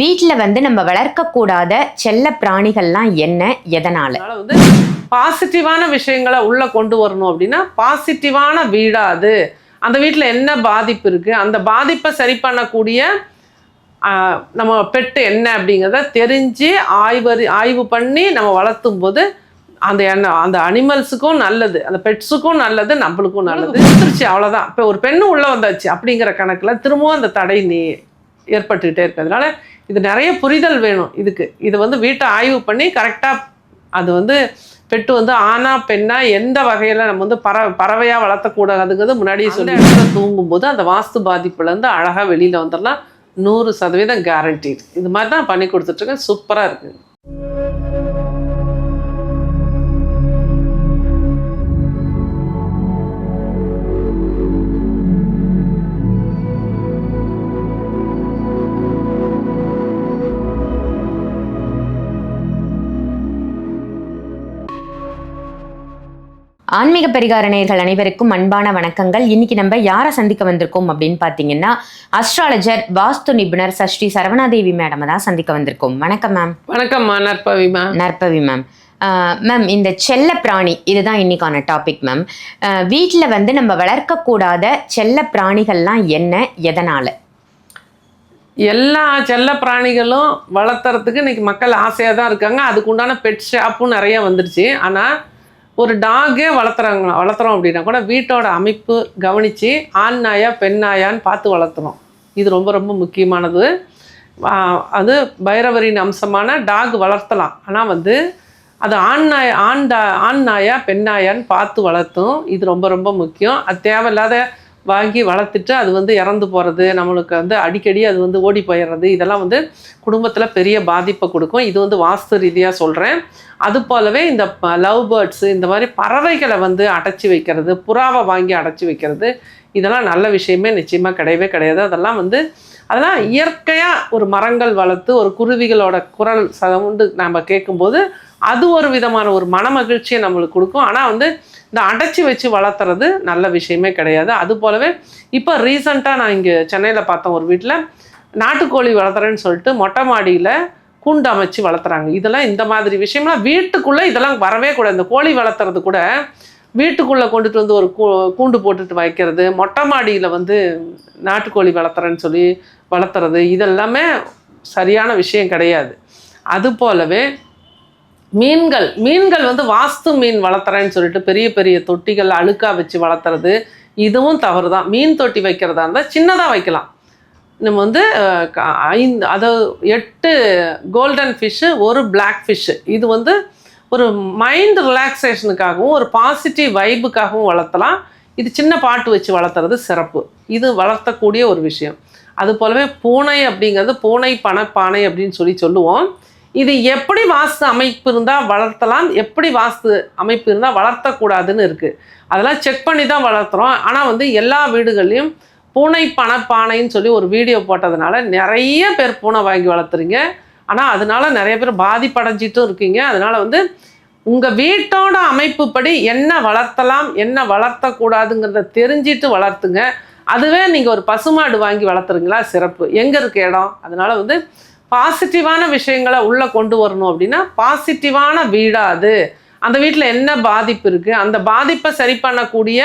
வீட்டில் வந்து நம்ம வளர்க்கக்கூடாத செல்ல பிராணிகள்லாம் என்ன எதனால? வந்து பாசிட்டிவான விஷயங்களை உள்ள கொண்டு வரணும் அப்படின்னா பாசிட்டிவான வீடா அது. அந்த வீட்டில் என்ன பாதிப்பு இருக்கு? அந்த பாதிப்பை சரி பண்ணக்கூடிய நம்ம பெட்டு என்ன அப்படிங்கிறத தெரிஞ்சு ஆய்வறி ஆய்வு பண்ணி நம்ம வளர்த்தும் போது அந்த என்ன அந்த அனிமல்ஸுக்கும் நல்லது அந்த பெட்ஸுக்கும் நல்லது நம்மளுக்கும் நல்லது. வந்துருச்சு அவ்வளோதான் இப்போ ஒரு பெண்ணு உள்ளே வந்தாச்சு அப்படிங்கிற கணக்கில் திரும்பவும் அந்த தடை நீ ஏற்பட்டுக்கிட்டே இருக்கு அதனால இது நிறைய புரிதல் வேணும் இதுக்கு. இது வந்து வீட்டை ஆய்வு பண்ணி கரெக்டாக அது வந்து பெட்டு வந்து ஆணா பெண்ணா எந்த வகையில் நம்ம வந்து பற பறவையாக வளர்த்தக்கூடாதுங்கிறது முன்னாடியே சொல்லி இடத்துல தூங்கும்போது அந்த வாஸ்து பாதிப்புலேருந்து அழகாக வெளியில் வந்துடலாம். நூறு சதவீதம் கேரண்டி இது மாதிரி தான் பண்ணி கொடுத்துட்ருக்கேன் சூப்பராக இருக்குது ஆன்மீக பரிகார நேயர்கள் அனைவருக்கும் அன்பான வணக்கங்கள். இன்னைக்கு நம்ம யாரை சந்திக்க வந்திருக்கோம் அப்படின்னு பார்த்தீங்கன்னா அஸ்ட்ராலஜர் வாஸ்து நிபுணர் சஷ்டி சரவணாதேவி மேடம் தான் சந்திக்க வந்திருக்கோம். வணக்கம் மேம் வணக்கம்மா நற்பவிமா நற்பவி மேம் மேம் இந்த செல்ல பிராணி இதுதான் இன்னைக்கான டாபிக் மேம் வீட்டில் வந்து நம்ம வளர்க்கக்கூடாத செல்ல பிராணிகள்லாம் என்ன எதனால? எல்லா செல்ல பிராணிகளும் வளர்த்துறதுக்கு இன்னைக்கு மக்கள் ஆசையாக தான் இருக்காங்க. அதுக்கு உண்டான பெட் ஷாப்பும் நிறைய வந்துருச்சு. ஆனால் ஒரு டாகே வளர்த்துறாங்க வளர்த்துறோம் அப்படின்னா கூட வீட்டோட அமைப்பு கவனித்து ஆண் நாயா பெண் நாயான்னு பார்த்து வளர்த்துறோம். இது ரொம்ப ரொம்ப முக்கியமானது. அது பைரவரின் அம்சமான டாக் வளர்த்தலாம். ஆனால் வந்து அது ஆண் நாய் ஆண் டா ஆண் நாயா பெண் நாயான்னு பார்த்து வளர்த்தும். இது ரொம்ப ரொம்ப முக்கியம். அது தேவையில்லாத வாங்கி வளர்த்துட்டு அது வந்து இறந்து போகிறது நம்மளுக்கு வந்து அடிக்கடி அது வந்து ஓடி போயிடுறது இதெல்லாம் வந்து குடும்பத்தில் பெரிய பாதிப்பை கொடுக்கும். இது வந்து வாஸ்து ரீதியாக சொல்கிறேன் அது போலவே இந்த லவ் பேர்ட்ஸு இந்த மாதிரி பறவைகளை வந்து அடைச்சி வைக்கிறது புறாவை வாங்கி அடைச்சி வைக்கிறது இதெல்லாம் நல்ல விஷயமே நிச்சயமாக கிடையவே கிடையாது. அதெல்லாம் வந்து அதெல்லாம் இயற்கையாக ஒரு மரங்கள் வளர்த்து ஒரு குருவிகளோட குரல் சவுண்டு நம்ம கேட்கும்போது அது ஒரு விதமான ஒரு மன மகிழ்ச்சியை நம்மளுக்கு கொடுக்கும். ஆனால் வந்து இந்த அடைச்சி வச்சு வளர்த்துறது நல்ல விஷயமே கிடையாது. அது போலவே இப்போ ரீசண்டாக நான் இங்கே சென்னையில் பார்த்தேன் ஒரு வீட்டில் நாட்டுக்கோழி வளர்த்துறேன்னு சொல்லிட்டு மொட்டை மாடியில் கூண்டு அமைச்சு வளர்த்துறாங்க. இதெல்லாம் இந்த மாதிரி விஷயம்லாம் வீட்டுக்குள்ளே இதெல்லாம் வரவே கூடாது. இந்த கோழி வளர்த்துறது கூட வீட்டுக்குள்ளே கொண்டுட்டு வந்து ஒரு கூ கூண்டு போட்டுட்டு வைக்கிறது மொட்டை மாடியில் வந்து நாட்டுக்கோழி வளர்த்துறேன்னு சொல்லி வளர்த்துறது இதெல்லாமே சரியான விஷயம் கிடையாது. அது போலவே மீன்கள் மீன்கள் வந்து வாஸ்து மீன் வளர்த்துறேன்னு சொல்லிட்டு பெரிய பெரிய தொட்டிகள் அழுக்கா வச்சு வளர்த்துறது இதுவும் தவறு தான் மீன் தொட்டி வைக்கிறதா இருந்தால் சின்னதாக வைக்கலாம். நம்ம வந்து க- ஐந்து அதாவது எட்டு கோல்டன் ஃபிஷ்ஷு ஒரு பிளாக் ஃபிஷ்ஷு இது வந்து ஒரு மைண்ட் ரிலாக்ஸேஷனுக்காகவும் ஒரு பாசிட்டிவ் வைபுக்காகவும் வளர்த்தலாம். இது சின்ன பாட்டு வச்சு வளர்த்துறது சிறப்பு. இது வளர்த்தக்கூடிய ஒரு விஷயம். அது போலவே பூனை அப்படிங்கிறது பூனை பணப்பானை அப்படின்னு சொல்லி சொல்லுவோம். இது எப்படி வாஸ்து அமைப்பு இருந்தால் வளர்த்தலாம் எப்படி வாஸ்து அமைப்பு இருந்தால் வளர்த்தக்கூடாதுன்னு இருக்குது அதெல்லாம் செக் பண்ணி தான் வளர்த்துறோம். ஆனால் வந்து எல்லா வீடுகள்லையும் பூனை பணப்பானைன்னு சொல்லி ஒரு வீடியோ போட்டதுனால நிறைய பேர் பூனை வாங்கி வளர்த்துறீங்க. ஆனால் அதனால நிறைய பேர் பாதிப்படைஞ்சிட்டும் இருக்கீங்க. அதனால் வந்து உங்கள் வீட்டோட அமைப்புப்படி என்ன வளர்த்தலாம் என்ன வளர்த்தக்கூடாதுங்கிறத தெரிஞ்சிட்டு வளர்த்துங்க. அதுவே நீங்கள் ஒரு பசுமாடு வாங்கி வளர்த்துறீங்களா? சிறப்பு. எங்கே இருக்க இடம்? அதனால் வந்து பாசிட்டிவான விஷயங்களை உள்ளே கொண்டு வரணும் அப்படின்னா பாசிட்டிவான வீடா அது. அந்த வீட்டில் என்ன பாதிப்பு இருக்குது அந்த பாதிப்பை சரி பண்ணக்கூடிய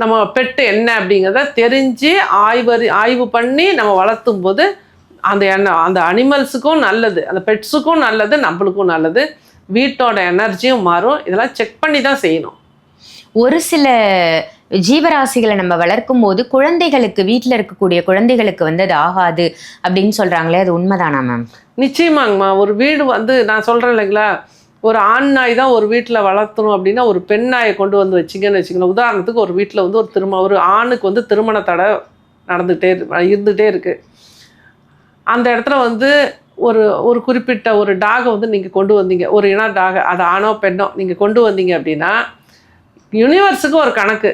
நம்ம பெட்டு என்ன அப்படிங்கிறத தெரிஞ்சு ஆய்வறி ஆய்வு பண்ணி நம்ம வளர்த்தும் போது அந்த என்ன அந்த அனிமல்ஸுக்கும் நல்லது. அந்த பெட்ஸுக்கும் நல்லது நம்மளுக்கும் நல்லது. வீட்டோட எனர்ஜியும் மாறும். இதெல்லாம் செக் பண்ணி தான் செய்யணும். ஒரு சில ஜீவராசிகளை நம்ம வளர்க்கும் போது குழந்தைகளுக்கு வீட்டில் இருக்கக்கூடிய குழந்தைகளுக்கு வந்து அது ஆகாது அப்படின்னு சொல்கிறாங்களே அது உண்மைதானா மேம்? நிச்சயமாங்கம்மா. ஒரு வீடு வந்து நான் சொல்கிறேன் இல்லைங்களா? ஒரு ஆண் நாய் தான் ஒரு வீட்டில் வளர்த்தணும் அப்படின்னா ஒரு பெண் நாயை கொண்டு வந்து வச்சிங்கன்னு வச்சுக்கணும் உதாரணத்துக்கு ஒரு வீட்டில் வந்து ஒரு திருமண ஒரு ஆணுக்கு வந்து திருமண தடை நடந்துகிட்டே இருந்துகிட்டே இருக்குது அந்த இடத்துல வந்து ஒரு ஒரு குறிப்பிட்ட ஒரு டாகை வந்து நீங்கள் கொண்டு வந்தீங்க. ஒரு இன டாகை அது ஆணோ பெண்ணோ நீங்கள் கொண்டு வந்தீங்க அப்படின்னா யூனிவர்ஸுக்கு ஒரு கணக்கு.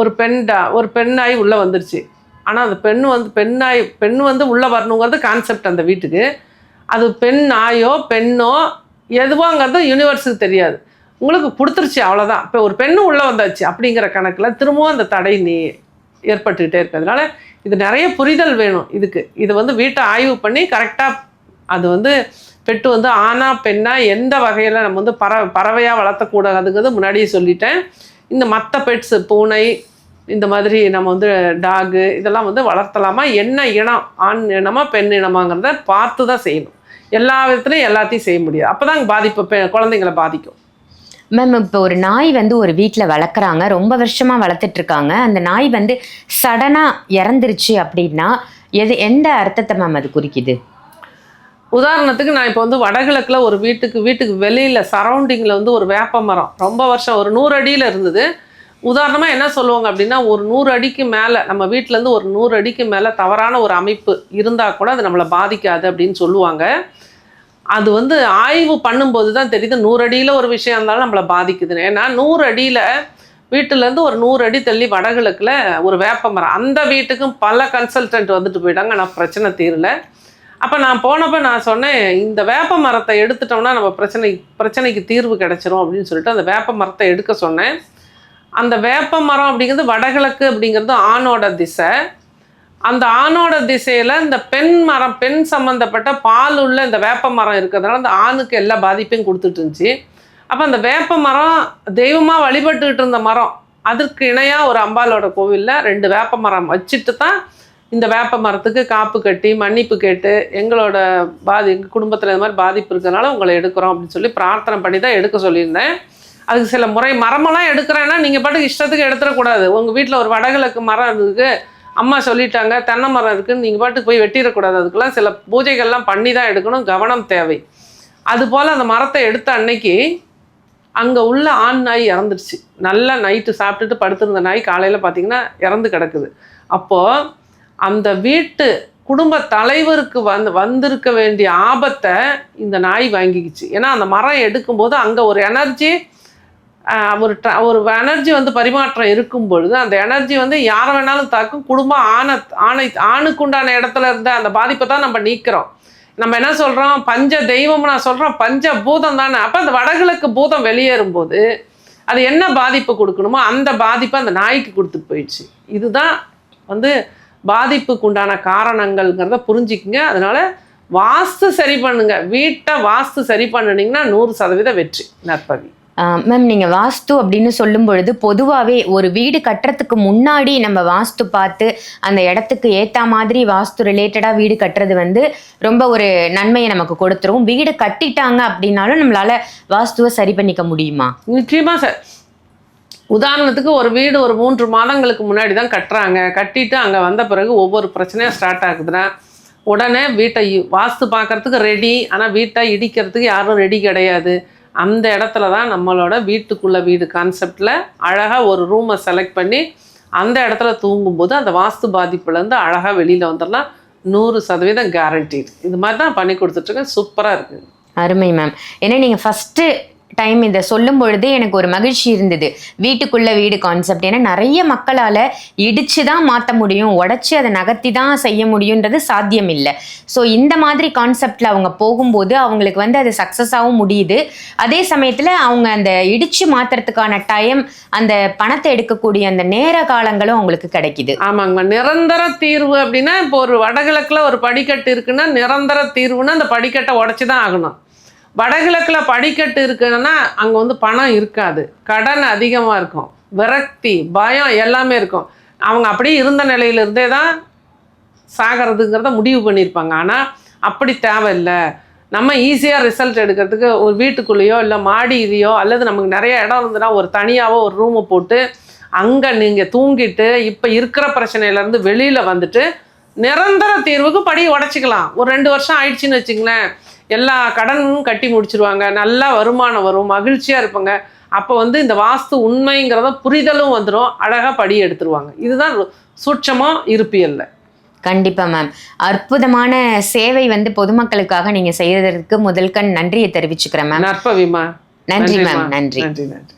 ஒரு பெண்டா ஒரு பெண்ணாய் உள்ளே வந்துருச்சு. ஆனால் அந்த பெண் வந்து பெண்ணாய் பெண் வந்து உள்ளே வரணுங்கிறது கான்செப்ட் அந்த வீட்டுக்கு. அது பெண் நாயோ பெண்ணோ எதுவோங்கிறது யூனிவர்ஸுக்கு தெரியாது. உங்களுக்கு கொடுத்துருச்சு அவ்வளோதான் இப்போ ஒரு பெண்ணு உள்ளே வந்தாச்சு அப்படிங்கிற கணக்கில் திரும்பவும் அந்த தடை நீ ஏற்பட்டுக்கிட்டே இருக்கிறதுனால இது நிறைய புரிதல் வேணும் இதுக்கு. இது வந்து வீட்டை ஆய்வு பண்ணி கரெக்டாக அது வந்து பெட்டு வந்து ஆணா பெண்ணா எந்த வகையில் நம்ம வந்து பற பறவையாக வளர்த்தக்கூடாதுங்கிறது முன்னாடியே சொல்லிட்டேன். இந்த மற்ற பெட்ஸு பூனை இந்த மாதிரி நம்ம வந்து டாகு இதெல்லாம் வந்து வளர்த்தலாமா? என்ன இனம்? ஆண் இனமா பெண் இனமாங்கிறத பார்த்து தான் செய்யணும். எல்லா விதத்துலையும் எல்லாத்தையும் செய்ய முடியாது. அப்போ தான் பாதிப்பு குழந்தைங்களை பாதிக்கும். மேம் இப்போ ஒரு நாய் வந்து ஒரு வீட்டில் வளர்க்குறாங்க. ரொம்ப வருஷமாக வளர்த்துட்டு இருக்காங்க. அந்த நாய் வந்து சடனாக இறந்துருச்சு அப்படின்னா எது எந்த அர்த்தத்தை மேம் அது குறிக்குது? உதாரணத்துக்கு நான் இப்போ வந்து வடகிழக்கில் ஒரு வீட்டுக்கு வீட்டுக்கு வெளியில் சரௌண்டிங்கில் வந்து ஒரு வேப்ப மரம். ரொம்ப வருஷம் ஒரு நூறு அடியில் இருந்தது. உதாரணமாக என்ன சொல்லுவாங்க அப்படின்னா ஒரு நூறு அடிக்கு மேலே நம்ம வீட்டிலேருந்து ஒரு நூறு அடிக்கு மேலே தவறான ஒரு அமைப்பு இருந்தால் கூட அது நம்மளை பாதிக்காது அப்படின்னு சொல்லுவாங்க. அது வந்து ஆய்வு பண்ணும்போது தான் தெரியுது நூறு அடியில் ஒரு விஷயம் இருந்தாலும் நம்மளை பாதிக்குதுன்னு. ஏன்னா நூறு அடியில் வீட்டிலேருந்து ஒரு நூறு அடி தள்ளி வடகிழக்கில் ஒரு வேப்ப மரம். அந்த வீட்டுக்கும் பல கன்சல்டன்ட் வந்துட்டு போயிட்டாங்க. ஆனால் பிரச்சனை தீரலை. அப்போ நான் போனப்போ நான் சொன்னேன் இந்த வேப்ப மரத்தை எடுத்துட்டோம்னா நம்ம பிரச்சனை பிரச்சனைக்கு தீர்வு கிடைச்சிரும் அப்படின்னு சொல்லிட்டு அந்த வேப்ப மரத்தை எடுக்க சொன்னேன். அந்த வேப்ப மரம் அப்படிங்கிறது வடகிழக்கு அப்படிங்கிறது ஆணோட திசை. அந்த ஆணோட திசையில் இந்த பெண் மரம் பெண் சம்மந்தப்பட்ட பால் உள்ள இந்த வேப்ப மரம் இருக்கிறதுனால அந்த ஆணுக்கு எல்லா பாதிப்பையும் கொடுத்துட்டு இருந்துச்சு. அப்போ அந்த வேப்ப மரம் தெய்வமாக வழிபட்டுக்கிட்டு இருந்த மரம் அதற்கு இணையாக ஒரு அம்பாலோட கோவிலில் ரெண்டு வேப்ப மரம் வச்சுட்டு தான் இந்த வேப்ப மரத்துக்கு காப்பு கட்டி மன்னிப்பு கேட்டு எங்களோட பாதி எங்கள் குடும்பத்தில் இந்த மாதிரி பாதிப்பு இருக்கிறதுனால உங்களை எடுக்கிறோம் அப்படின்னு சொல்லி பிரார்த்தனை பண்ணி தான் எடுக்க சொல்லியிருந்தேன். அதுக்கு சில முறை மரமெல்லாம் எடுக்கிறேன்னா நீங்கள் பாட்டுக்கு இஷ்டத்துக்கு எடுத்துடக்கூடாது. உங்கள் வீட்டில் ஒரு வடகிழக்கு மரம் இருக்குது அம்மா சொல்லிட்டாங்க தென்னை மரம் இருக்குதுன்னு நீங்கள் பாட்டுக்கு போய் வெட்டிடக்கூடாது. அதுக்கெல்லாம் சில பூஜைகள்லாம் பண்ணி தான் எடுக்கணும். கவனம் தேவை. அதுபோல் அந்த மரத்தை எடுத்த அன்னைக்கு அங்கே உள்ள ஆண் நாய் இறந்துருச்சு. நல்லா நைட்டு சாப்பிட்டுட்டு படுத்திருந்த நாய் காலையில் பார்த்தீங்கன்னா இறந்து கிடக்குது. அப்போது அந்த வீட்டு குடும்ப தலைவருக்கு வந்து வந்திருக்க வேண்டிய ஆபத்தை இந்த நாய் வாங்கிக்கிச்சு. ஏன்னா அந்த மரம் எடுக்கும்போது அங்கே ஒரு எனர்ஜி ஒரு ட்ர- ஒரு எனர்ஜி வந்து பரிமாற்றம் இருக்கும் பொழுது அந்த எனர்ஜி வந்து யாரை வேணாலும் தாக்கும் குடும்பம் ஆணை ஆணை ஆணுக்குண்டான இடத்துல இருந்த அந்த பாதிப்பை தான் நம்ம நீக்கிறோம். நம்ம என்ன சொல்கிறோம் பஞ்ச தெய்வம் நான் சொல்கிறோம் பஞ்ச பூதம் தானே. அப்போ அந்த வடகிழக்கு பூதம் வெளியேறும்போது அது என்ன பாதிப்பு கொடுக்கணுமோ அந்த பாதிப்பை அந்த நாய்க்கு கொடுத்துட்டு போயிடுச்சு. இதுதான் வந்து பாதிப்புக்கு உண்டான காரணங்கள்ங்கிறத புரிஞ்சுக்குங்க. அதனால வாஸ்து சரி பண்ணுங்க. வீட்டை வாஸ்து சரி பண்ணுனீங்கன்னா நூறு சதவீத வெற்றி. நற்பவி மேம் நீங்கள் வாஸ்து அப்படின்னு சொல்லும் பொழுது பொதுவாகவே ஒரு வீடு கட்டுறதுக்கு முன்னாடி நம்ம வாஸ்து பார்த்து அந்த இடத்துக்கு ஏற்ற மாதிரி வாஸ்து ரிலேட்டடாக வீடு கட்டுறது வந்து ரொம்ப ஒரு நன்மையை நமக்கு கொடுத்துரும். வீடு கட்டிட்டாங்க அப்படின்னாலும் நம்மளால வாஸ்துவை சரி பண்ணிக்க முடியுமா? நிச்சயமா சார். உதாரணத்துக்கு ஒரு வீடு ஒரு மூன்று மாதங்களுக்கு முன்னாடி தான் கட்டுறாங்க. கட்டிட்டு அங்கே வந்த பிறகு ஒவ்வொரு பிரச்சனையும் ஸ்டார்ட் ஆகுதுன்னா உடனே வீட்டை வாஸ்து பார்க்கறதுக்கு ரெடி ஆனால் வீட்டை இடிக்கிறதுக்கு யாரும் ரெடி கிடையாது. அந்த இடத்துல தான் நம்மளோட வீட்டுக்குள்ள வீடு கான்செப்டில் அழகாக ஒரு ரூமை செலக்ட் பண்ணி அந்த இடத்துல தூங்கும்போது அந்த வாஸ்து பாதிப்புலேருந்து அழகாக வெளியில் வந்துடலாம். நூறு சதவீதம் கேரண்டி இது மாதிரி தான் பண்ணி கொடுத்துட்ருக்கேன் சூப்பராக இருக்குது அருமை மேம் ஏன்னா நீங்கள் ஃபஸ்ட்டு டைம் இதை சொல்லும் பொழுதே எனக்கு ஒரு மகிழ்ச்சி இருந்தது. வீட்டுக்குள்ள வீடு கான்செப்ட் ஏன்னா நிறைய மக்களால் இடிச்சு தான் மாற்ற முடியும் உடச்சி அதை நகர்த்தி தான் செய்ய முடியுன்றது சாத்தியம் இல்லை ஸோ இந்த மாதிரி கான்செப்டில் அவங்க போகும்போது அவங்களுக்கு வந்து அது சக்ஸஸாகவும் முடியுது. அதே சமயத்தில் அவங்க அந்த இடிச்சு மாற்றுறதுக்கான டைம் அந்த பணத்தை எடுக்கக்கூடிய அந்த நேர காலங்களும் அவங்களுக்கு கிடைக்குது. ஆமாங்க நிரந்தர தீர்வு அப்படின்னா இப்போ ஒரு வடகிழக்கில் ஒரு படிக்கட்டு இருக்குன்னா நிரந்தர தீர்வுன்னா அந்த படிக்கட்டை உடச்சி தான் ஆகணும். வடகிழக்கில் படிக்கட்டு இருக்குதுன்னா அங்கே வந்து பணம் இருக்காது. கடன் அதிகமாக இருக்கும். விரக்தி பயம் எல்லாமே இருக்கும். அவங்க அப்படியே இருந்த நிலையிலிருந்தே தான் சாகிறதுங்கிறத முடிவு பண்ணியிருப்பாங்க. ஆனால் அப்படி தேவையில்லை. நம்ம ஈஸியாக ரிசல்ட் எடுக்கிறதுக்கு ஒரு வீட்டுக்குள்ளேயோ இல்லை மாடியிலையோ அல்லது நமக்கு நிறைய இடம் இருந்ததுன்னா ஒரு தனியாகவோ ஒரு ரூமை போட்டு அங்கே நீங்கள் தூங்கிட்டு இப்போ இருக்கிற பிரச்சனையிலேருந்து வெளியில் வந்துட்டு நிரந்தர தீர்வுக்கு படி உடச்சிக்கலாம். ஒரு ரெண்டு வருஷம் ஆயிடுச்சுன்னு வச்சுங்களேன். எல்லா கடனும் கட்டி முடிச்சிருவாங்க. நல்லா வருமானம் வரும் மகிழ்ச்சியாக இருப்பாங்க. அப்போ வந்து இந்த வாஸ்து உண்மைங்கிறத புரிதலும் வந்துடும் அழகாக படி எடுத்துருவாங்க. இதுதான் சூட்சமாக இருப்பியல்ல. கண்டிப்பா மேம் அற்புதமான சேவை வந்து பொதுமக்களுக்காக நீங்க செய்யறதுக்கு முதல் கண் நன்றியை தெரிவிச்சுக்கிறேன் மேம் நற்பவிமா நன்றி மேம். நன்றி. நன்றி நன்றி.